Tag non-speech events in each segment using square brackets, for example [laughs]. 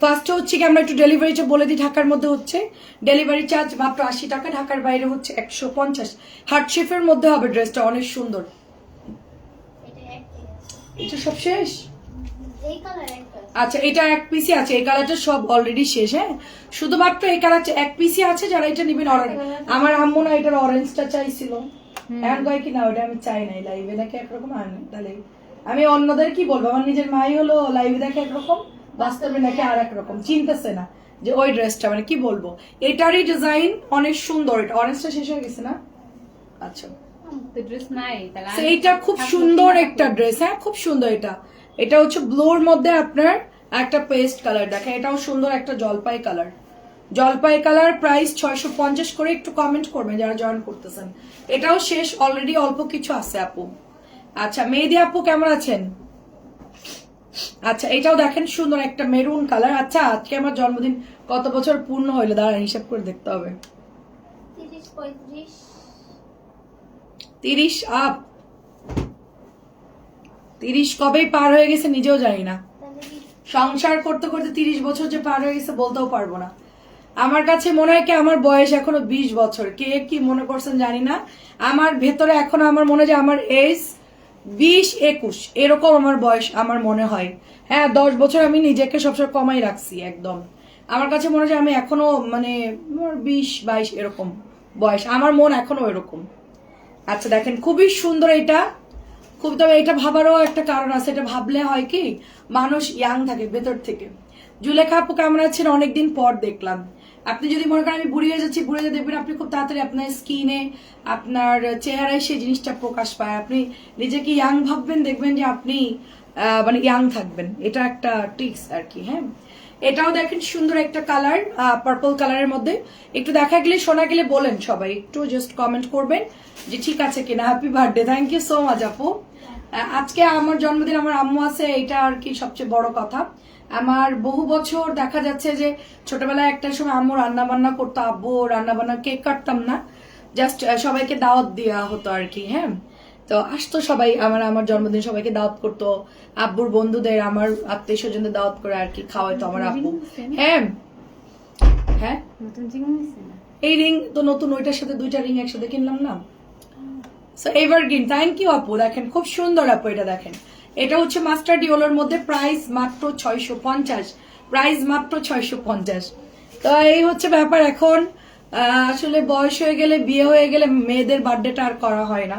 First হচ্ছে কি আমরা একটু ডেলিভারিটা বলে দিই ঢাকার মধ্যে হচ্ছে। ডেলিভারি চার্জ মাত্র আশি টাকা ঢাকার বাইরে হচ্ছে একশো পঞ্চাশ। হার্ট শেফের মধ্যে হবে ড্রেসটা অনেক সুন্দর। এটা সব শেষ? কালার আচ্ছা এটা এক পিসি আছে এই কালারটা সব অলরেডি শেষ হ্যাঁ? শুধুমাত্র এই কালারটা এক পিসি আছে যারা এটা নেবেন অরেঞ্জ আমার আম্মু না এটার অরেঞ্জটা চাইছিল। এখন কয় কি না ওটা আমি চাই নাই লাইভে দেখে একরকম আনি তাহলে আমি অন্যদের কি বলব? আমার নিজের মাই হলো লাইভে দেখে একরকম। বাস্তবে নাকি আর একরকম চিনতেছে না যে ওই ড্রেসটা মানে কি বলব? এটারই ডিজাইন অনেক সুন্দর। এটা অরেঞ্জটা শেষ হয়ে গেছে না? আচ্ছা। এইটা খুব সুন্দর একটা ড্রেস হ্যাঁ খুব সুন্দর এটা। এটা হচ্ছে ব্লুর মধ্যে আপনার একটা পেস্ট কালার দেখেন। এটাও সুন্দর একটা জলপাই কালার জলপাই কালার প্রাইস ছয়শো পঞ্চাশ করে একটু কমেন্ট করবেন যারা জয়েন করতেছেন। এটাও শেষ অলরেডি অল্প কিছু আছে আপু। আচ্ছা মেহেদি আপু কেমন আছেন? আচ্ছা এটাও দেখেন সুন্দর একটা মেরুন কালার। আচ্ছা আজকে আমার জন্মদিন কত বছর পূর্ণ হইল? দাঁড়া হিসাব করে দেখতে হবে। তিরিশ আপ। তিরিশ কবেই পার হয়ে গেছে নিজেও জানি না। সংসার করতে করতে তিরিশ বছর যে পার হয়ে গেছে বলতেও পারব না। আমার কাছে মনে হয় কি আমার বয়স এখনও বিশ বছর। কে কি মনে করছেন জানি না। আমার ভেতরে এখনও আমার মনে হয় যে আমার এজ বিশ একুশ, এরকম আমার বয়স, আমার মনে হয়। হ্যাঁ দশ বছর আমি নিজেকে সবসময় কমাই রাখছি, একদম। আমার কাছে মনে হয় আমি এখনও মানে বিশ, বাইশ এরকম বয়স। আমার মন এখনও এরকম আচ্ছা দেখেন, খুবই সুন্দর এটা। খুব, তবে এটা ভাবারও একটা কারণ আছে। এটা ভাবলে হয় কি, মানুষ ইয়াং থাকে, ভেতর থেকে। জুলেখা আপু কেমন আছেন? অনেকদিন পর দেখলাম। আপনি যদি মনে করেন আমি বুড়ি হয়ে যাচ্ছি, বুড়ি দেখবেন আপনি খুব তাড়াতাড়ি আপনার স্কিনে আপনার চেহারায় সেই জিনিসটা প্রকাশ পায়। আপনি নিজেকে ইয়াং ভাববেন, দেখবেন যে আপনি মানে ইয়াং থাকবেন। এটা একটা টিক্স আর কি হ্যাঁ? এটাও দেখেন সুন্দর একটা কালার পার্পল কালারের মধ্যে। একটু দেখা গেলে, শোনা গেলে বলেন সবাই, একটু জাস্ট কমেন্ট করবেন যে ঠিক আছে কিনা। Happy birthday thank you so much আপু। আজকে আমার জন্মদিন, আমার আম্মু আছে, এটা আর কি সবচেয়ে বড় কথা। আমার বহু বছর দেখা যাচ্ছে যে ছোটবেলায় একটা সময় আম্মু রান্না বান্না করতো আব্বু রান্না বান্না কেক কাটতাম না। জাস্ট সবাইকে দাওয়াত দেওয়া হতো আর কি হ্যাঁ? তো আসতো সবাই আমার আমার জন্মদিন সবাইকে দাওয়াত করতো। আব্বুর বন্ধুদের আমার আত্মীয় স্বজনদের দাওয়াত করে আর কি খাওয়াইতো আমার আব্বু। হ্যাঁ। হ্যাঁ? এই রিং তো নতুন ওইটার সাথে দুইটা রিং একসাথে কিনলাম না। সো এভারগ্রিন থ্যাংক ইউ আপু। দেখেন খুব সুন্দর আপু এটা দেখেন। এটা হচ্ছে মাস্টার ডিওলোর মধ্যে প্রাইস মাত্র ছয়শো পঞ্চাশ। প্রাইস মাত্র ছয়শো পঞ্চাশ। তো এই হচ্ছে ব্যাপার এখন। আসলে বয়স হয়ে গেলে, বিয়ে হয়ে গেলে মেয়েদের বার্থডেটা আর করা হয় না।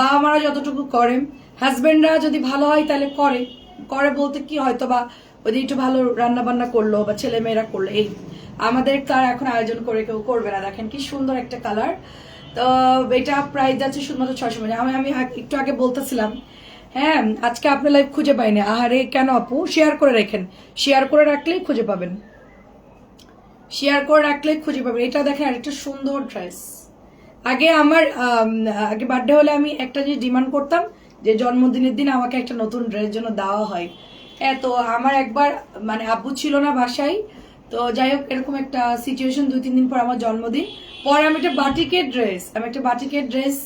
বাবা মারা যতটুকু করে, হাজবেন্ডরা যদি ভালো হয় তাহলে করে। করে বলতে কি হয়তো বা ওই একটু ভালো রান্না বান্না করল বা ছেলে মেয়েরা করল, এই আমাদের তার এখন আয়োজন করে কেউ করবে না। দেখেন কি সুন্দর একটা কালার তো এটা প্রাইস যাচ্ছে শুধুমাত্র ছয়শো মানে আমি আমি একটু আগে বলতেছিলাম হ্যাঁ আজকে আপনার লাইভ খুঁজে পাইনি আহারে, কেন আপু? শেয়ার করে রাখেন। শেয়ার করে রাখলেই খুঁজে পাবেন। শেয়ার করে রাখলেই খুঁজে পাবেন। এটা দেখেন, আরেকটা সুন্দর ড্রেস আগে আমার আগে বার্থডে হলে আমি একটা জিনিস ডিমান্ড করতাম যে জন্মদিনের দিন আমাকে একটা নতুন ড্রেস জন্য দেওয়া হয়। হ্যাঁ তো আমার একবার মানে আব্বু ছিল না বাসায়, তো যাই হোক, এরকম একটা সিচুয়েশন দুই, তিন দিন পর আমার জন্মদিন। পরে আমি একটা বাটিকের ড্রেস আমি একটা বাটিকের ড্রেস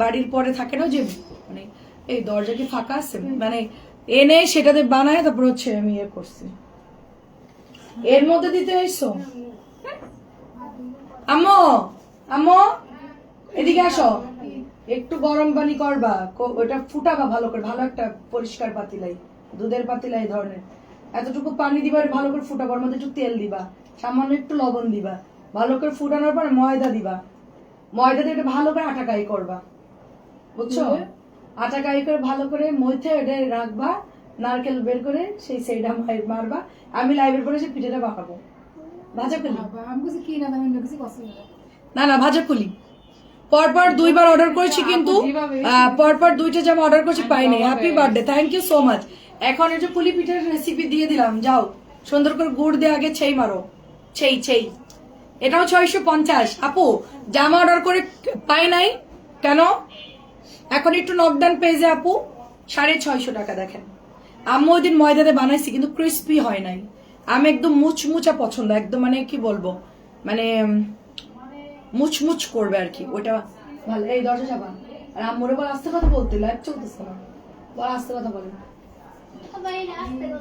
বাড়ির পরে থাকে না যে এই দরজা কি ফাঁকা আছে? মানে এনে সেটাতে বানায়, তারপর হচ্ছে আমি ইয়ে করছি। এর মধ্যে দিতে এসছো? আম্মু আম্মু, এদিকে আসো। একটু গরম পানি করবা। ওটা ফুটাবা ভালো করে, ভালো একটা পরিষ্কার পাতিলাই, দুধের পাতিলাই ধরনের। এতটুকু পানি দিবা ভালো করে ফুটাবার মধ্যে একটু তেল দিবা। সামান্য একটু লবণ দিবা। ভালো করে ফুটানোর পর ময়দা দিবা। ময়দা দিয়ে ভালো করে আটা কাই করবা। বুঝছ? আটা কাই করে ভালো করে মইতে এটা রাখবা নারকেল বের করে সেই সেইটা মারবা। আমি লাইভের পরে সেই পিঠেটা ভাজা কলি কি না না। না না ভাজা কলি পরপর দুইবার অর্ডার করেছি কিন্তু পরপর দুইটা জামা অর্ডার করেছি পাইনি। Happy birthday thank you so much এখন এটা পুলি পিঠের রেসিপি দিয়ে দিলাম যাও। সুন্দর করে গুড় দিয়ে আগে ছেই মারো। ছেই ছেই। এটাও ছয়শো পঞ্চাশ। আপু জামা অর্ডার করে পাই নাই। কেন? এখন একটু নকডাউন পেজে আপু। সাড়ে ছয়শো টাকা দেখেন। আম্মু ওই দিন ময়দাতে বানাইছি, কিন্তু ক্রিস্পি হয় নাই। আমি একদম মুচমুচা পছন্দ, একদম মানে কি বলব? মানে মুচমুচ করবে আর কি ওটা ভালো। এই দরজা চাপা আর আম্মুরে বল আস্তে কথা বলতে লাইভ চলতেছে না। বল আস্তে কথা বলে।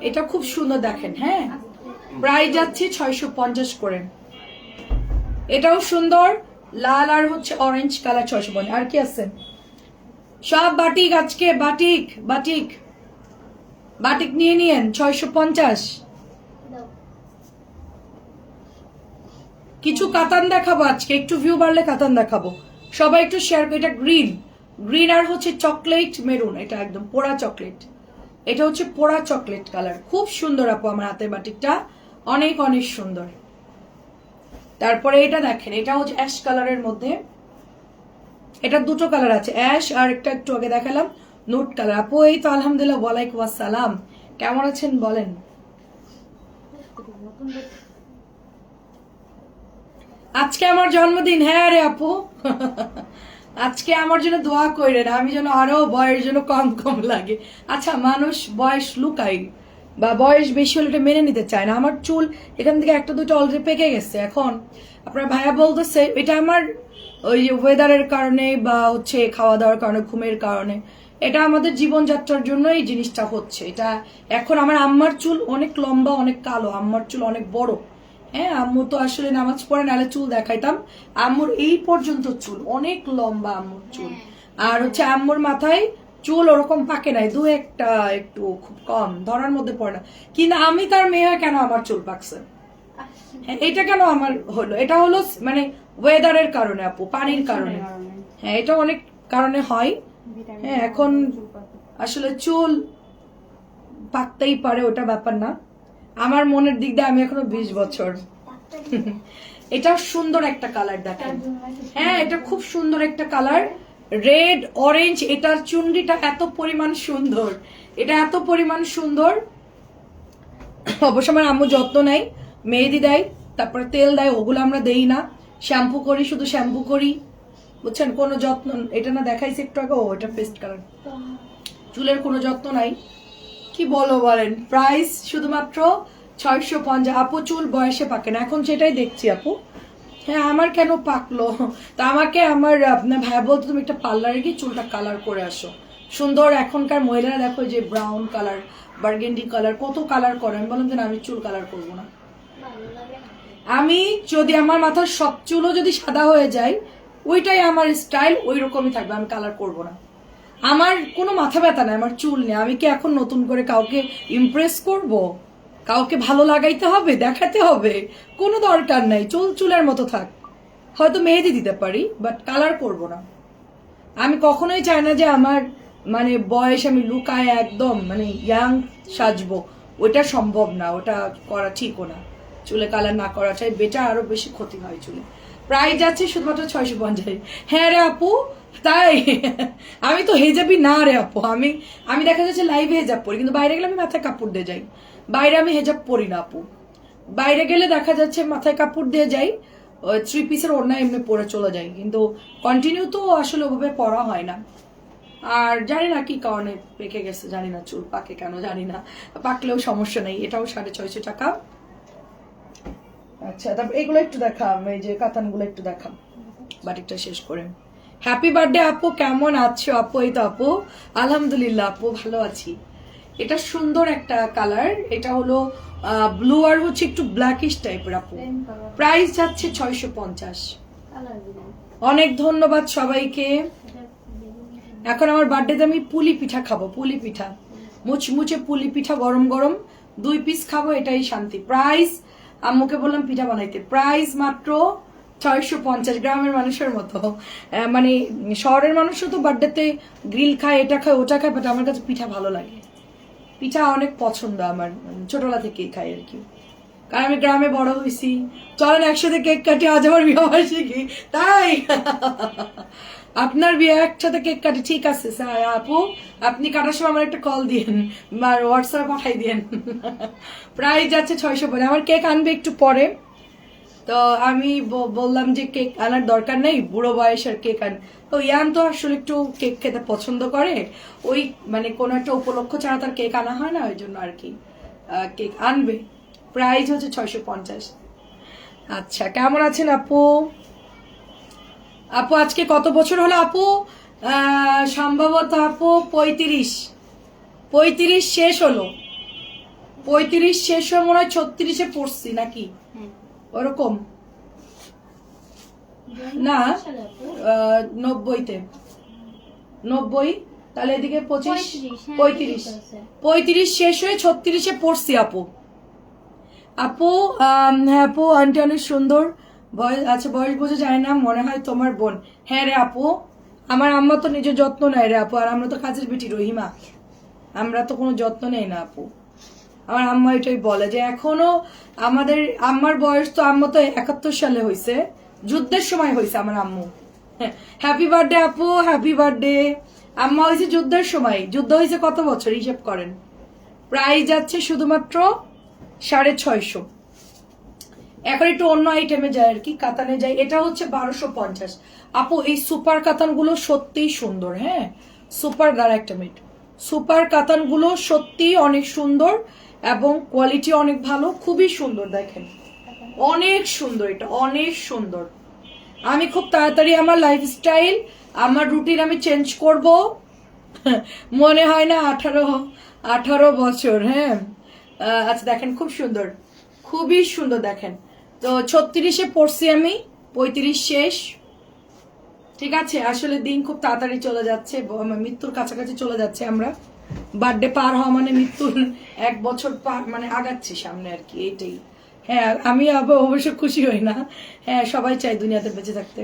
এটা খুব সুন্দর দেখেন হ্যাঁ? প্রায় যাচ্ছে ছয়শো পঞ্চাশ করে। এটাও সুন্দর, লাল আর হচ্ছে অরেঞ্জ কালার ছয়শো পঞ্চাশ। আর কি আছে? সব বাটিক আজকে, বাটিক বাটিক। বাটিক নিয়ে নিয়েন, ছয়শো পঞ্চাশ। কিছু কাতান দেখাবো আজকে, একটু ভিউ বাড়লে কাতান দেখাবো। সবাই একটু শেয়ার এটা গ্রিন গ্রিন আর হচ্ছে চকলেট মেরুন এটা একদম পোড়া চকলেট এটা হচ্ছে পোড়া চকলেট কালার খুব সুন্দর আপু আমার হাতের বাটিকটা। অনেক অনেক সুন্দর। তারপরে এটা দেখেন, এটা হচ্ছে অ্যাশ কালারের মধ্যে। এটা দুটো কালার আছে অ্যাশ আর একটা একটু আগে দেখালাম নোট কালার আপু, এই তো আলহামদুলিল্লাহ, ওয়ালাইকুম আসসালাম। কেমন আছেন বলেন? আজকে আমার জন্মদিন হ্যাঁ রে আপু। আজকে আমার জন্য দোয়া কইরেন, আমি যেন আরও বয়স যেন কম কম লাগে। আচ্ছা মানুষ বয়স লুকাই, বা বয়স বেশি হলে মেনে নিতে চায় না। আমার চুল, এখান থেকে একটা দুটো অলরেডি পেকে গেছে এখন। আপনার ভাইয়া বলতেছে, এটা আমার ওই ওয়েদারের কারণে বা হচ্ছে খাওয়া দাওয়ার কারণে ঘুমের কারণে। এটা আমাদের জীবনযাত্রার জন্য এই জিনিসটা হচ্ছে। এটা এখন আমার আম্মার চুল অনেক লম্বা অনেক কালো। আম্মার চুল অনেক বড়। হ্যাঁ আম্মু তো আসলে নামাজ পড়ে নালে চুল দেখাইতাম। আম্মুর এই পর্যন্ত চুল অনেক লম্বা আম্মুর চুল। আর হচ্ছে আম্মুর মাথায় চুল ওরকম পাকে নাই দু একটা একটু খুব কম ধরার মধ্যে পড়ে না। কিন্তু আমি তার মেয়ে কেন আমার চুল পাকছে? হ্যাঁ এটা কেন আমার হলো? এটা হলো মানে ওয়েদারের কারণে আপু পানির কারণে। হ্যাঁ এটা অনেক কারণে হয়। হ্যাঁ এখন আসলে চুল পাকতেই পারে ওটা ব্যাপার না। আমার মনের দিক দিয়ে আমি এখনও বিশ বছর। [laughs] এটা সুন্দর একটা কালার দেখেন। হ্যাঁ এটা খুব সুন্দর একটা কালার রেড অরেঞ্জ এটার চুনরিটা এত পরিমাণ সুন্দর। এটা এত পরিমাণ সুন্দর। অবশ্য আমার আম্মু যত্ন নেয়। মেহেদি দেয় তারপরে তেল দেয় ওগুলো আমরা দেই না। শ্যাম্পু করি শুধু শ্যাম্পু করি। বুঝছেন? কোনো যত্ন এটা না দেখাইছে একটু আগে ও এটা পেস্ট কালার চুলের কোনো যত্ন নাই। কি বলো বলেন? প্রাইস শুধুমাত্র ছয়শো পঞ্চাশ। আপু চুল বয়সে পাকে না। এখন সেটাই দেখছি আপু। হ্যাঁ আমার কেন পাকলো? তা আমাকে আমার আপনার ভাই বলতো তুমি একটা পার্লারে গিয়ে চুলটা কালার করে আসো। সুন্দর এখনকার মহিলারা দেখো যে ব্রাউন কালার বার্গেন্ডি কালার কত কালার করে। আমি বললাম যে না, আমি চুল কালার করব না। আমি যদি আমার মাথার সব চুলও যদি সাদা হয়ে যায়, ওইটাই আমার স্টাইল ওই রকমই থাকবে, আমি কালার করব না। আমার কোনো মাথা ব্যথা নাই, আমার চুল নেই। আমি কি এখন নতুন করে কাউকে ইমপ্রেস করব? কাউকে ভালো লাগাইতে হবে, দেখাতে হবে? কোনো দরকার নাই, চুল চুলের মতো থাক। হয়তো মেহেদি দিতে পারি বাট কালার করব না। আমি কখনোই চাই না যে আমার মানে বয়স আমি লুকায় একদম মানে ইয়াং সাজবো। ওটা সম্ভব না, ওটা করা ঠিকও না। চুলে কালার না করা চাই বেটা আরও বেশি ক্ষতি হয় চুলে। প্রায় যাচ্ছে শুধুমাত্র ছয়শো পঞ্চাশ। হ্যাঁ রে আপু, তাই? আমি তো হেজাবি না রে আপু, আমি আমি দেখা যাচ্ছে লাইভে হেজাব পরি, কিন্তু বাইরে গেলে আমি মাথায় কাপড় দিয়ে যাই। বাইরে আমি হেজাব পরি না আপু। বাইরে গেলে দেখা যাচ্ছে মাথায় কাপড় দিয়ে যাই থ্রি পিসের ওড়না এমনি পরে চলে যাই, কিন্তু কন্টিনিউ তো আসলে ওভাবে পরা হয় না। আর জানি না কি কারণে পেকে গেছে, জানি না চুল পাকে কেন, জানি না। পাকলেও সমস্যা নেই, এটাও সাড়ে ছয়শো টাকা। আচ্ছা তারপর এগুলো একটু দেখাম এই যে কাতানগুলো একটু দেখাম। বাটিকটা শেষ করে। হ্যাপি বার্থডে আপু কেমন আছো আপু? এই তো আপু আলহামদুলিল্লাহ আপু ভালো আছি। এটা সুন্দর একটা কালার এটা হলো ব্লু আর হচ্ছে একটু ব্ল্যাকিশ টাইপের আপু। প্রাইস যাচ্ছে ছয়শো পঞ্চাশ। অনেক ধন্যবাদ সবাইকে। এখন আমার বার্থডেতে আমি পুলি পিঠা খাব পুলি পিঠা। মুচমুচে পুলি পিঠা গরম গরম। দুই পিস খাব এটাই শান্তি। প্রাইস আম্মুকে বললাম পিঠা বানাইতে। প্রাইস মাত্র ছয়শো পঞ্চাশ গ্রামের মানুষের মতো। মানে শহরের মানুষও তো বার্থডেতে গ্রিল খায়, এটা খায়, ওটা খায় বাট আমার কাছে পিঠা ভালো লাগে। পিঠা অনেক পছন্দ আমার, ছোটবেলা থেকেই খাই আর কি। কারণ আমি গ্রামে বড় হয়েছি। চলেন একসাথে কেক কাটি, আজ আমার বিয়ে বার্ষিকী। তাই? [laughs] আপনার বিয়ে একসাথে কেক কাটি, ঠিক আছে, স্যার, আপু। আপনি কাটার সময় আমার একটা কল দিয়েন বা হোয়াটসঅ্যাপ পাঠাই দিয়েন। প্রাইস যাচ্ছে ছয়শো পরে। আমার কেক আনবে একটু পরে। তো আমি বললাম যে কেক আনার দরকার নেই, বুড়ো বয়সের কেক আন। তো ইয়ান তো আসলে একটু কেক খেতে পছন্দ করে। ওই মানে কোনো একটা উপলক্ষ ছাড়া তার কেক আনা হয় না, ওই জন্য আর কি কেক আনবে। প্রাইস হচ্ছে ছয়শো পঞ্চাশ। আচ্ছা কেমন আছেন আপু? আপু আজকে কত বছর হলো আপু? সম্ভবত আপু পঁয়ত্রিশ। পঁয়ত্রিশ শেষ হলো। পঁয়ত্রিশ শেষ হয়ে মনে হয় ছত্রিশে পড়ছি নাকি? ওরকম। না নব্বইতে। নব্বই তাহলে এদিকে পঁচিশ? পঁয়ত্রিশ, হ্যাঁ, পঁয়ত্রিশ। শেষ হয়ে ছত্রিশে পড়ছি আপু। আপু হ্যাঁ আপু আন্টি অনেক সুন্দর। বয়স আচ্ছা বয়স বোঝা যায় না, মনে হয় তোমার বোন। হ্যাঁ রে আপু, আমার আম্মা তো নিজের যত্ন নেয় রে আপু, আর আমরা তো কাজের বেটি রহিমা। আমরা তো কোনো যত্ন নেই না আপু। আমার আম্মা এটাই বলে যে এখনও আমাদের, আম্মার বয়স তো আম্মা তো একাত্তর সালে হয়েছে যুদ্ধের সময় হয়েছে আমার আম্মু। হ্যাপি বার্থডে আপু হ্যাপি বার্থডে আম্মা হয়েছে যুদ্ধের সময়, যুদ্ধ হয়েছে কত বছর, হিসেব করেন। প্রায় যাচ্ছে শুধুমাত্র সাড়ে ছয়শো। এখন একটু অন্য আইটেমে যায় আর কি, কাতানে যাই। এটা হচ্ছে বারোশো পঞ্চাশ। আপু, এই সুপার কাতানগুলো সত্যিই সুন্দর হ্যাঁ? সুপার দ্বারা একটা মিনিট সুপার কাতানগুলো সত্যিই অনেক সুন্দর এবং কোয়ালিটি অনেক ভালো, খুবই সুন্দর, দেখেন। অনেক সুন্দর এটা, অনেক সুন্দর। আমি খুব তাড়াতাড়ি আমার লাইফস্টাইল আমার রুটিন আমি চেঞ্জ করব। [laughs] মনে হয় না আঠারো আঠারো বছর হ্যাঁ? আচ্ছা দেখেন, খুব সুন্দর। খুবই সুন্দর, দেখেন। তো ছত্রিশে পড়ছি আমি, পঁয়ত্রিশ শেষ। ঠিক আছে, আসলে দিন খুব তাড়াতাড়ি চলে যাচ্ছে মৃত্যুর কাছাকাছি চলে যাচ্ছে আমরা। বার্থডে পার হওয়া মানে মৃত্যুর এক বছর পার মানে আগাচ্ছি সামনে আর কি, এইটাই। হ্যাঁ আমি অবশ্য খুশি হই না। হ্যাঁ সবাই চাই দুনিয়াতে বেঁচে থাকতে।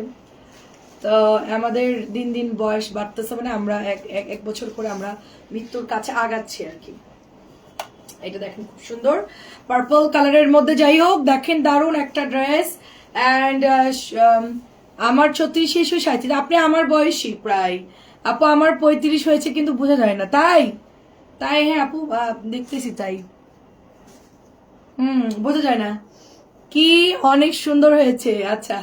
তো আমাদের দিন দিন বয়স বাড়তেছে মানে আমরা এক এক এক বছর করে আমরা মৃত্যুর কাছে আগাচ্ছি আর কি। এটা দেখেন খুব সুন্দর। পার্পল কালারের মধ্যে যাই হোক, দেখেন দারুণ একটা ড্রেস অ্যান্ড আমার ছত্রিশ হয়ে সাঁত্রিশ আপনি আমার বয়সী প্রায়। আপু, আমার পঁয়ত্রিশ হয়েছে কিন্তু বোঝা যায় না। তাই? তাই হ্যাঁ আপু দেখতেছি তাই। হুম, বোঝা যায় না। কি অনেক সুন্দর হয়েছে। আচ্ছা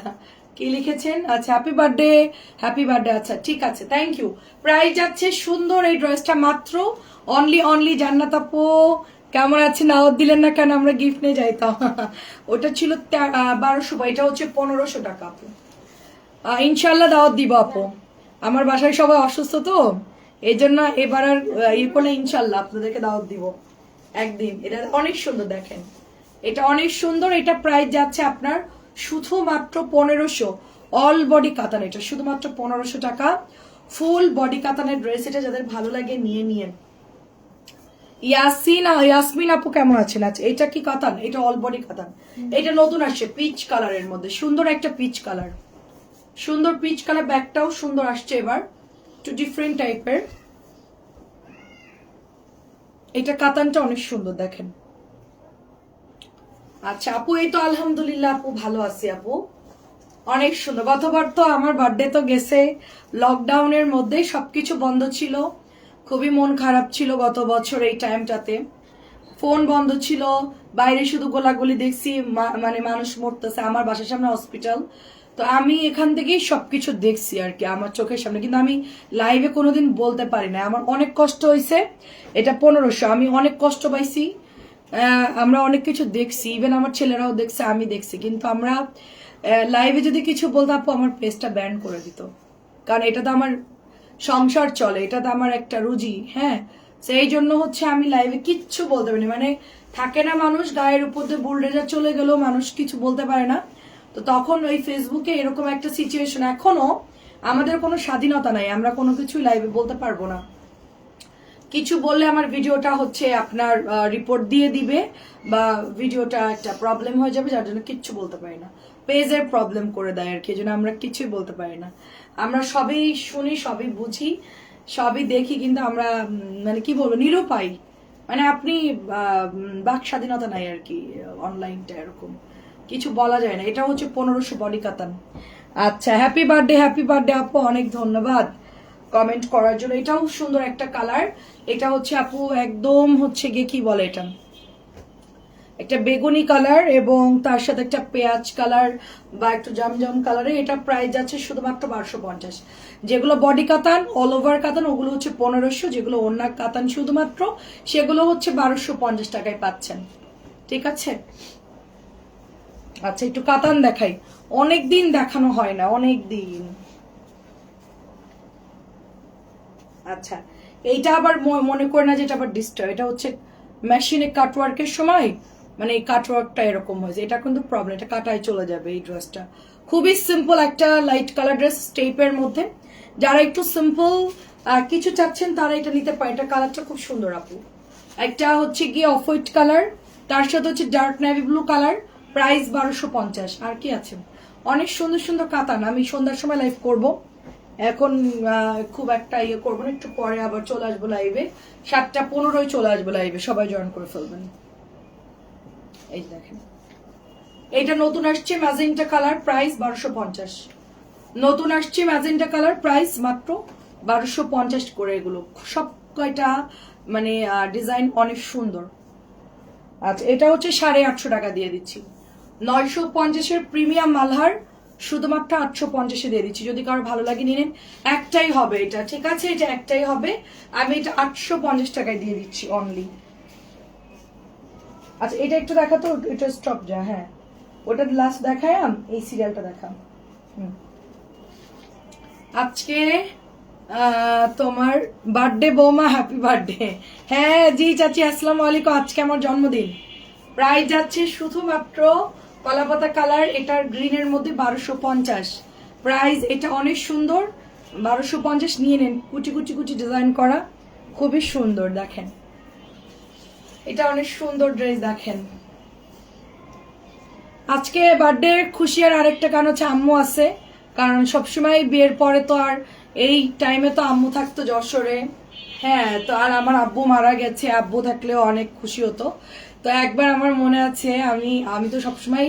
কি লিখেছেন? আচ্ছা হ্যাপি বার্থডে হ্যাপি বার্থডে আচ্ছা ঠিক আছে থ্যাংক ইউ প্রাইস যাচ্ছে সুন্দর এই ড্রেসটা মাত্র। অনলি অনলি জান্নাত আপু কেমন আছে নাও দিলেন না কেন, আমরা গিফট নিয়ে যাইতাম ওটা ছিল বারোশো বা, এটা হচ্ছে পনেরোশো টাকা আপু। ইনশাল্লাহ দাওয়াত দিব আপু। আমার বাসায় সবাই অসুস্থ তো এই জন্য এবার আর ইয়ে করলে ইনশাল্লাহ আপনাদেরকে দাওয়াত দিব। একদিন। এটা অনেক সুন্দর দেখেন। এটা অনেক সুন্দর, এটা প্রাইস যাচ্ছে আপনার শুধুমাত্র পনেরোশো। অল বডি কাতান এটা, শুধুমাত্র পনেরোশো টাকা। ফুল বডি কাতানের ড্রেস এটা যাদের ভালো লাগে নিয়ে নিয়ে ইয়াসিন ইয়াসমিন আপু কেমন আছেন? আচ্ছা এটা কি কাতান? এটা অল বডি কাতান। এটা নতুন আসছে পিচ কালারের মধ্যে। সুন্দর একটা পিচ কালার সুন্দর পিচ কালার ব্যাগটাও সুন্দর আসছে এবার একটু ডিফারেন্ট টাইপের এটা কাতানটা অনেক সুন্দর দেখেন। আচ্ছা আপু এই তো আলহামদুলিল্লাহ আপু ভালো আছি আপু। অনেক সুন্দর। গতবার তো আমার বার্থডে তো গেছে। লকডাউনের মধ্যে সবকিছু বন্ধ ছিল। খুবই মন খারাপ ছিল গত বছর এই টাইমটাতে ফোন বন্ধ ছিল, বাইরে শুধু গোলাগুলি দেখছি মানে মানুষ মরতেছে, আমার বাসার সামনে হসপিটাল তো আমি এখান থেকেই সবকিছু দেখছি আর কি, আমার চোখের সামনে। কিন্তু আমি লাইভে কোনোদিন বলতে পারি না। আমার অনেক কষ্ট হয়েছে, এটা পনেরোশো, আমি অনেক কষ্ট পাইছি আমরা অনেক কিছু দেখছি ইভেন আমার ছেলেরাও দেখছে, আমি দেখছি। কিন্তু আমরা লাইভে যদি কিছু বলতে আপু, আমার পেজটা ব্যান করে দিত। কারণ এটা তো আমার সংসার চলে, এটা তো আমার একটা রুজি হ্যাঁ? সেই জন্য হচ্ছে আমি লাইভে কিচ্ছু বলতে পারি মানে থাকে না মানুষ গায়ের উপর দিয়ে বুলডেজার চলে গেলেও মানুষ কিছু বলতে পারে না। তো তখন ওই ফেসবুকে এরকম একটা সিচুয়েশন এখনও আমাদের কোনো স্বাধীনতা নাই, আমরা কোনো কিছুই লাইভে বলতে পারব না। কিছু বললে আমার ভিডিওটা হচ্ছে আপনার রিপোর্ট দিয়ে দিবে বা ভিডিওটা একটা প্রবলেম হয়ে যাবে, যার জন্য কিচ্ছু বলতে পারি না। পেজের প্রবলেম করে দেয় আর কি জন্য আমরা কিছুই বলতে পারি না। আমরা সবই শুনি, সবই বুঝি, সবই দেখি, কিন্তু আমরা মানে কি বলব, নিরুপায়। মানে আপনি বাক স্বাধীনতা নাই আর কি, অনলাইনটা এরকম। কিছু বলা যায় না। এটা হচ্ছে পনেরোশো বডি কাতান। আচ্ছা হ্যাপি বার্থডে হ্যাপি বার্থডে আপু, অনেক ধন্যবাদ কমেন্ট করার জন্য। এটাও সুন্দর একটা কালার এটা হচ্ছে আপু, একদম হচ্ছে গিয়ে কি বলে এটা? একটা বেগুনি কালার এবং তার সাথে একটা পেঁয়াজ কালার বা একটু জমজম কালারে এটা প্রাইস যাচ্ছে শুধুমাত্র বারোশো পঞ্চাশ। যেগুলো বডি কাতান অল ওভার কাতান, ওগুলো হচ্ছে পনেরোশো, যেগুলো অন্য কাতান শুধুমাত্র, সেগুলো হচ্ছে বারোশো পঞ্চাশ টাকায় পাচ্ছেন। ঠিক আছে? আচ্ছা একটু কাতান দেখাই। অনেক দিন দেখানো হয় না, অনেক দিন। আচ্ছা এইটা আবার মনে করে না যে এটা আবার ডিস্টার্ব এটা হচ্ছে মেশিনে কাটওয়ার্কের সময় মানে এই কাটওয়ার্কটা এরকম হয়েছে। এটা কিন্তু প্রবলেম এটা কাটায় চলে যাবে এই ড্রেসটা খুবই সিম্পল একটা লাইট কালার ড্রেস স্টেপের মধ্যে। যারা একটু সিম্পল কিছু চাচ্ছেন তারা এটা নিতে পারে এটা কালারটা খুব সুন্দর আপু। একটা হচ্ছে গিয়ে অফ হোয়াইট কালার তার সাথে হচ্ছে dark navy blue colour price বারোশো পঞ্চাশ। আর কি আছে? অনেক সুন্দর সুন্দর কাতান আমি সন্ধ্যার সময় লাইভ করব। এখন খুব একটা ইয়ে করব না, একটু পরে আবার চলে আসব লাইভে সাতটা পনেরোই চলে আসব লাইভে সবাই জয়েন করে ফেলবেন। এই দেখেন। এটা নতুন আসছে ম্যাজেন্টা কালার, প্রাইস বারোশো পঞ্চাশ। নতুন আসছে ম্যাজেন্টা কালার, প্রাইস মাত্র বারোশো পঞ্চাশ করে এগুলো। সব কয়টা মানে ডিজাইন অনেক সুন্দর। আচ্ছা এটা হচ্ছে সাড়ে আটশো টাকা দিয়ে দিচ্ছি। নয়শো পঞ্চাশের প্রিমিয়াম মালহার, শুধুমাত্র আটশো পঞ্চাশে দিয়ে দিচ্ছি। যদি কারও ভালো লাগে নিলেন একটাই হবে এটা। ঠিক আছে, এটা একটাই হবে। আমি এটা আটশো পঞ্চাশ টাকায় দিয়ে দিচ্ছি অনলি আচ্ছা এটা একটু দেখা তো, এটা স্টপ যা হ্যাঁ। ওটা লাস্ট দেখায়াম, এই সিরিয়ালটা দেখাম। আজকে তোমার বার্থডে বৌমা হ্যাপি বার্থডে হ্যাঁ জি চাচি, আসসালামু আলাইকুম। আজকে আমার জন্মদিন। প্রাইস যাচ্ছে শুধুমাত্র কলাপাতা কালার, এটার গ্রিনের মধ্যে বারোশো পঞ্চাশ। প্রাইস এটা অনেক সুন্দর। বারোশো পঞ্চাশ নিয়ে নেন। কুচি কুচি কুচি ডিজাইন করা। খুবই সুন্দর, দেখেন। এটা অনেক সুন্দর ড্রেস দেখেন। আজকে বার্থডে খুশি আর আরেকটা কারণ হচ্ছে আম্মু আছে। কারণ সবসময় বিয়ের পরে তো আর এই টাইমে তো আম্মু থাকতো যশোরে। হ্যাঁ তো আর আমার আব্বু মারা গেছে, আব্বু থাকলেও অনেক খুশি হতো। তো একবার আমার মনে আছে, আমি আমি তো সবসময়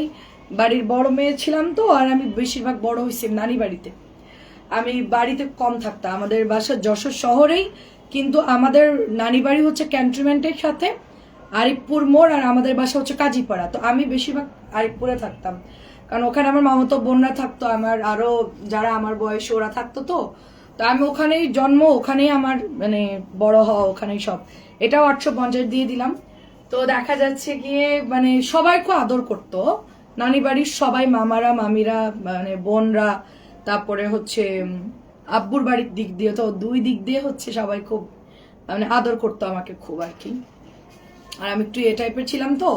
বাড়ির বড় মেয়ে ছিলাম তো, আর আমি বেশিরভাগ বড় হয়েছি নানি বাড়িতে। আমি বাড়িতে কম থাকতাম। আমাদের বাসা যশোর শহরেই, কিন্তু আমাদের নানি বাড়ি হচ্ছে ক্যান্টনমেন্টের সাথে। আরিফপুর মোড় আর আমাদের বাসা হচ্ছে কাজীপাড়া। তো আমি বেশিরভাগ আরিফপুরে থাকতাম। কারণ ওখানে আমার মামাতো বোনরা থাকতো, আমার আরও যারা আমার বয়সী ওরা থাকতো তো। তো আমি ওখানেই জন্ম, ওখানেই আমার মানে বড় হওয়া, ওখানেই সব। এটাও আটশো পঞ্চাশ দিয়ে দিলাম। তো দেখা যাচ্ছে গিয়ে মানে সবাই খুব আদর করতো। নানি বাড়ির সবাই মামারা, মামিরা মানে বোনরা, তারপরে হচ্ছে আব্বুর বাড়ির দিক দিয়ে তো দুই দিক দিয়ে হচ্ছে সবাই খুব মানে আদর করতো আমাকে খুব আর কি। আর আমি একটু এ টাইপের ছিলাম তো।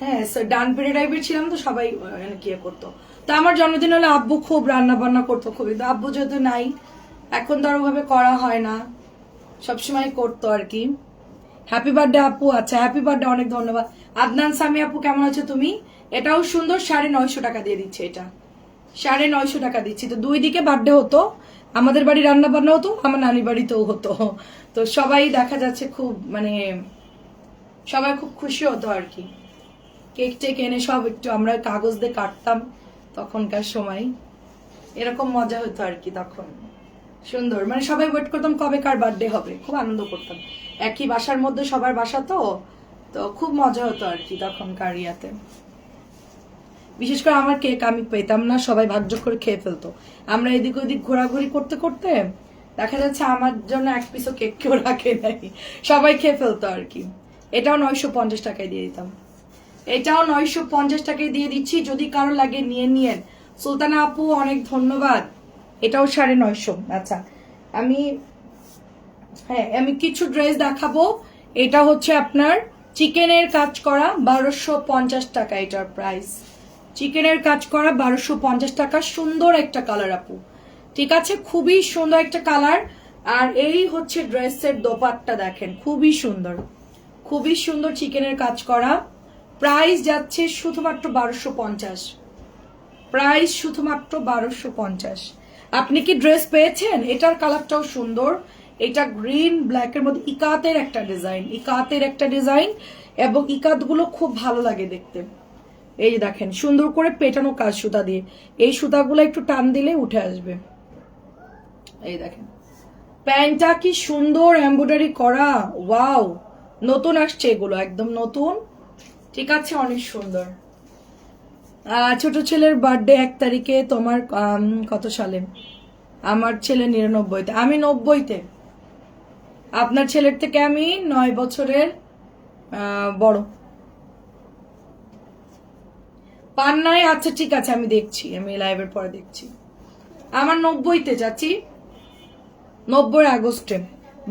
হ্যাঁ ডান পেড়ে টাইপের ছিলাম তো, সবাই কি করতো। তো আমার জন্মদিন হলে আব্বু খুব রান্না বান্না করতো, খুবই। তো আব্বু যেহেতু নাই, এখন তো ওভাবে করা হয় না। সবসময় করতো আর কি। হ্যাপি বার্থডে আপু। আচ্ছা হ্যাপি বার্থডে অনেক ধন্যবাদ। আদনান সামি আপু, কেমন আছো তুমি? এটাও সুন্দর, সাড়ে নয়শো টাকা দিয়ে দিচ্ছে এটা। সাড়ে নয়শো টাকা দিচ্ছি। তো দুই দিকে বার্থডে হতো, আমাদের বাড়ি রান্না বান্না হতো আমার নানি বাড়িতেও হতো। তো সবাই দেখা যাচ্ছে খুব মানে সবাই খুব খুশি হতো আর কি। কেক টেক এনে সব একটু আমরা কাগজ দিয়ে কাটতাম তখনকার সময়। এরকম মজা হতো আর কি তখন। সুন্দর। মানে সবাই ওয়েট করতাম কবে কার বার্থডে হবে। খুব আনন্দ করতাম। একই বাসার মধ্যে সবার বাসা তো তো খুব মজা হতো আর কি তখনকার ইয়াতে। বিশেষ করে আমার কেক আমি পেতাম না, সবাই ভাগ্য করে খেয়ে ফেলতো। আমরা এদিক ওদিক ঘোরাঘুরি করতে করতে দেখা যাচ্ছে আমার জন্য এক পিসও কেক কেউ রাখে নাই। সবাই খেয়ে ফেলতো আর কি। এটাও নয়শো পঞ্চাশ টাকায় দিয়ে দিতাম। এটাও নয়শো পঞ্চাশ টাকায় দিয়ে দিচ্ছি, যদি কারও লাগে নিয়ে নিয়েন। সুলতানা আপু, অনেক ধন্যবাদ। এটাও সাড়ে নয়শো। আচ্ছা আমি হ্যাঁ আমি কিছু ড্রেস দেখাবো। এটা হচ্ছে আপনার চিকেনের কাজ করা বারোশো পঞ্চাশ টাকা এটার প্রাইস। চিকেনের কাজ করা বারোশো পঞ্চাশ টাকা, সুন্দর একটা কালার আপু। ঠিক আছে? খুবই সুন্দর একটা কালার। আর এই হচ্ছে ড্রেসের দোপাট্টা দেখেন, খুবই সুন্দর। খুবই সুন্দর চিকেনের কাজ করা। প্রাইস যাচ্ছে শুধুমাত্র বারোশো পঞ্চাশ। প্রাইস শুধুমাত্র বারোশো পঞ্চাশ। আপনি কি ড্রেস পেয়েছেন? এটার কালারটাও সুন্দর। এটা গ্রিন ব্ল্যাকের মধ্যে ইকাতের একটা ডিজাইন, ইকাতের একটা ডিজাইন এবং ইকাতগুলো খুব ভালো লাগে দেখতে। এই যে দেখেন, সুন্দর করে পেটানো কাজ সুতা দিয়ে। এই সুতাগুলো একটু টান দিলে উঠে আসবে। এই দেখেন। প্যান্টটা কি সুন্দর এমব্রয়ডারি করা। ওয়াও! নতুন আসছে এগুলো, একদম নতুন। ঠিক আছে, অনেক সুন্দর। ছোট ছেলের বার্থডে এক তারিখে তোমার কত সালে? আমার ছেলে নিরানব্বইতে। আমি নব্বইতে। আপনার ছেলের থেকে আমি নয় বছরের বড়। পান নাই আচ্ছা ঠিক আছে, আমি দেখছি। আমি লাইভের পরে দেখছি। আমার নব্বইতে যাচ্ছি নব্বই আগস্টে।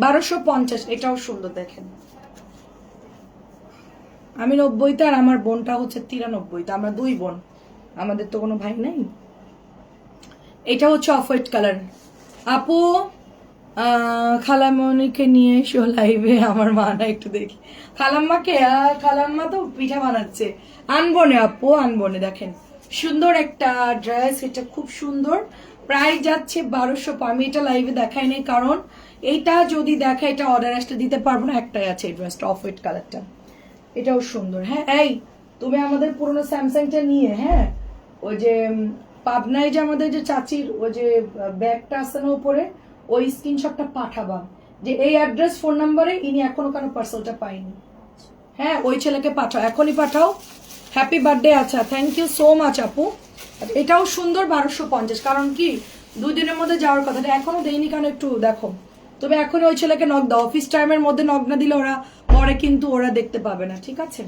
বারোশো পঞ্চাশ, এটাও সুন্দর দেখেন। আমি নব্বইতে আর আমার বোনটা হচ্ছে তিরানব্বইতে আমরা দুই বোন। আমাদের তো কোনো ভাই নাই। এটা হচ্ছে অফ হোয়াইট কালার। আপু আহ, খালামণিকে নিয়ে এসো লাইভে আমার মা না একটু দেখি। খালাম্মাকে? খালাম্মা তো পিঠা বানাচ্ছে। আনবনে আপু আনবনে দেখেন। সুন্দর একটা ড্রেস এটা খুব সুন্দর। প্রায় যাচ্ছে বারোশো আমি এটা লাইভে দেখাই নাই কারণ এইটা যদি দেখা এটা অর্ডার আসলে দিতে পারব না একটাই আছে এই ড্রেসটা অফ হোয়াইট কালারটা। এটাও সুন্দর হ্যাঁ? এই, তুমি আমাদের পুরনো স্যামসাংটা নিয়ে হ্যাঁ? ওই যে পাবনায় যে আমাদের যে চাচির, ওই যে ব্যাগটা আছে না উপরে, ওই স্ক্রিনশটটা পাঠাবা। যে এই অ্যাড্রেস, ফোন নাম্বারে ইনি এখনও কেন পার্সেলটা পাইনি হ্যাঁ ওই ছেলেকে পাঠাও, এখনই পাঠাও। হ্যাপি বার্থডে আচ্ছা থ্যাংক ইউ সো মাচ আপু। এটাও সুন্দর বারোশো পঞ্চাশ, কারণ কি দুই দিনের মধ্যে যাওয়ার কথাটা এখনও দেয়নি কেন একটু দেখো। তবে এখন ওই ছেলেকে নক দাও। অফিস টাইমের মধ্যে নক না দিলে ওরা পরে কিন্তু ওরা দেখতে পাবে না ঠিক আছে?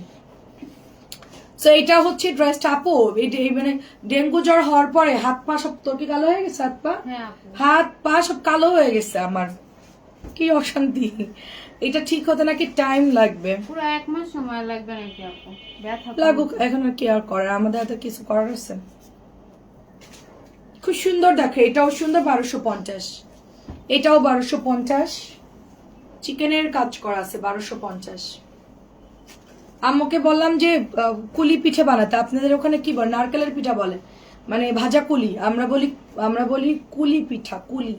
তো এটা হচ্ছে ড্রেসটা আপু এই মানে ডেঙ্গু জ্বর হওয়ার পরে হাত পা সব তোর কি কালো হয়ে গেছে হাত পা? হ্যাঁ হাত পা সব কালো হয়ে গেছে আমার। কি অশান্তি। এটা ঠিক হতে নাকি টাইম লাগবে? পুরো এক মাস সময় লাগবে নাকি আপু? লাগুক এখন আর কি আর করার? আমাদের হাতে কিছু করার আছে। খুব সুন্দর দেখো এটাও সুন্দর বারোশো পঞ্চাশ। এটাও বারোশো পঞ্চাশ। চিকেনের কাজ করা আছে বারোশো পঞ্চাশ। আম্মুকে বললাম যে কুলি পিঠে বানাতে। আপনাদের ওখানে কি বলে? নারকেলের পিঠা বলে। মানে ভাজা কুলি। আমরা বলি আমরা বলি কুলি পিঠা, কুলি।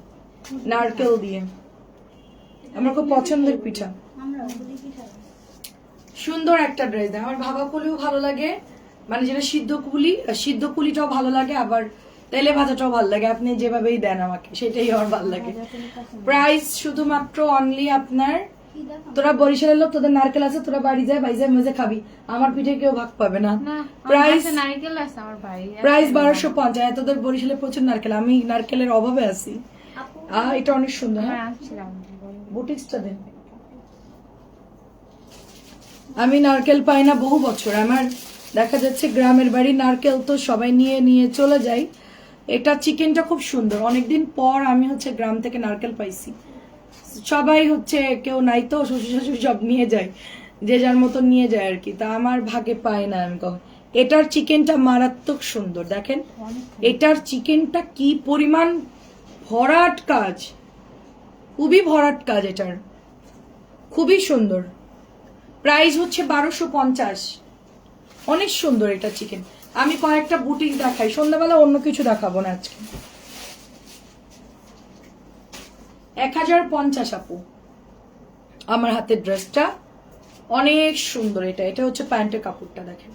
নারকেল দিয়ে। আমার খুব পছন্দের পিঠা? সুন্দর একটা ড্রেস দেয় আমার ভাবা কুলিও ভালো লাগে। মানে যেটা সিদ্ধ কুলি, সিদ্ধ কুলিটাও ভালো লাগে, আবার তেলে ভাজাটাও ভালো লাগে আপনি যেভাবেই দেন আমাকে সেটাই আমার ভালো লাগে। প্রাইস শুধুমাত্র অনলি আপনার তোরা বরিশালের লোক তোদের নারকেল আছে তোরা বাড়ি যায় বাইজে মজে খাবি। আমার পিঠে কেউ ভাগ পাবে না। প্রাইস নারকেল আছে আমার ভাই প্রাইস বারোশো পঞ্চাশ তোদের বরিশালে প্রচুর নারকেল আমি নারকেলের অভাবে আছি। আহ এটা অনেক সুন্দর হ্যাঁ? হ্যাঁ বুটিক্সটা দেন। আমি নারকেল পাই না বহু বছর আমার দেখা যাচ্ছে গ্রামের বাড়ি নারকেল তো সবাই নিয়ে নিয়ে চলে যায়। এটা চিকেনটা খুব সুন্দর। অনেকদিন পর আমি হচ্ছে গ্রাম থেকে নারকেল পাইছি। সবাই হচ্ছে কেউ নাই তো শ্বশুর শাশুড়ি সব নিয়ে যায়। যে যার মতো নিয়ে যায় আর কি। তা আমার ভাগে পাই না আমি কখন। এটার চিকেনটা মারাত্মক সুন্দর, দেখেন। এটার চিকেনটা কি পরিমাণ ভরাট কাজ। খুবই ভরাট কাজ এটার। খুবই সুন্দর। প্রাইস হচ্ছে বারোশো পঞ্চাশ। অনেক সুন্দর এটা চিকেন। আমি কয়েকটা বুটিক দেখাই। সন্ধ্যাবেলা অন্য কিছু দেখাবো না আজকে। এক হাজার পঞ্চাশ আপু। আমার হাতের ড্রেসটা অনেক সুন্দর এটা। এটা হচ্ছে প্যান্টের কাপড়টা দেখেন।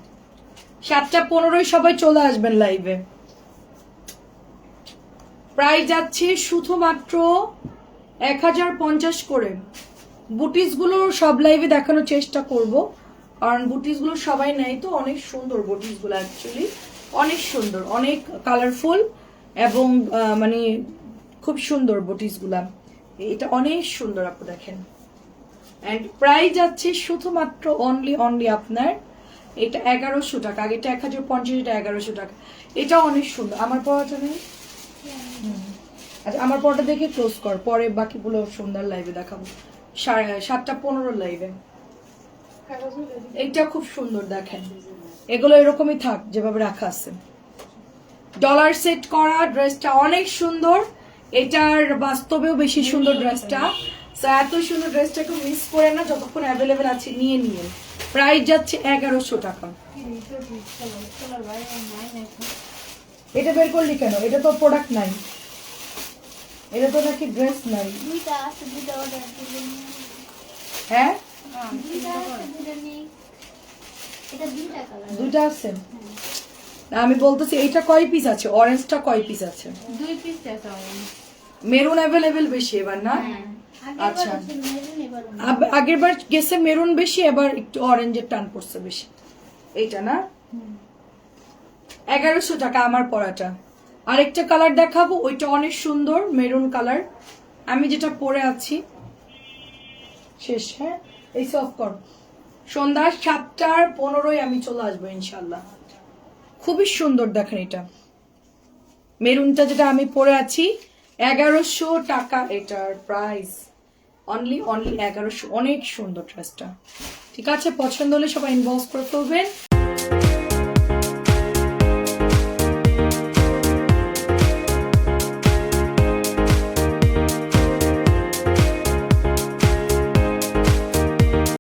সাতটা পনেরোই সবাই চলে আসবেন লাইভে। প্রায় যাচ্ছে শুধুমাত্র এক হাজার পঞ্চাশ করে। বুটিসগুলো সব লাইভে দেখানোর চেষ্টা করব। কারণ বুটিসগুলো সবাই নেয় তো, অনেক সুন্দর বুটিসগুলো অ্যাকচুয়ালি অনেক সুন্দর, অনেক কালারফুল এবং মানে খুব সুন্দর বুটিসগুলা এটা অনেক সুন্দর আপু দেখেন। অ্যান্ড প্রাইস যাচ্ছে শুধুমাত্র অনলি অনলি আপনার, এটা এগারোশো টাকা আগেটা এক হাজার পঞ্চাশ, এটা এগারোশো টাকা। এটা অনেক সুন্দর। আমার পড়াটা নেই? আচ্ছা আমার পরটা দেখে ক্লোজ কর, পরে বাকিগুলো সুন্দর লাইভে দেখাবো। সাড়ে- সাতটা পনেরো লাইভে এইটা খুব সুন্দর দেখেন। এগুলো এরকমই থাক যেভাবে রাখা আছে। ডলার সেট করা ড্রেসটা অনেক সুন্দর। এটার বাস্তবেও বেশি সুন্দর ড্রেসটা এত সুন্দর ড্রেসটাকে মিস করে না যতক্ষণ অ্যাভেলেবেল আছে নিয়ে নিয়ে প্রাইস যাচ্ছে এগারোশো টাকা। এটা বের করলি কেন? এটা তো প্রোডাক্ট নাই। এটা তো নাকি ড্রেস নাই। হ্যাঁ? দুইটা আছে? আমি বলতেছি এইটা কয় পিস আছে? অরেঞ্জটা কয় পিস আছে? দুই পিস আছে মেরুন অ্যাভেলেবেল বেশি এবার না? আচ্ছা। আচ্ছা আগের বার গেছে মেরুন বেশি এবার একটু অরেঞ্জের টান পড়ছে বেশি। এইটা না? এগারোশো টাকা আমার পরাটা আরেকটা কালার দেখাবো ওইটা অনেক সুন্দর মেরুন কালার আমি যেটা পরে আছি শেষ হ্যাঁ? এই কর। সন্ধ্যা সাতটার পনেরোই আমি চলে আসব ইনশাল্লাহ খুবই সুন্দর, দেখেন এটা। মেরুনটা যেটা আমি পরে আছি, এগারোশো টাকা এটার প্রাইস অনলি অনলি এগারোশো, অনেক সুন্দর ড্রেসটা ঠিক আছে, পছন্দ হলে সবাই ইনবক্স করে ফেলবেন।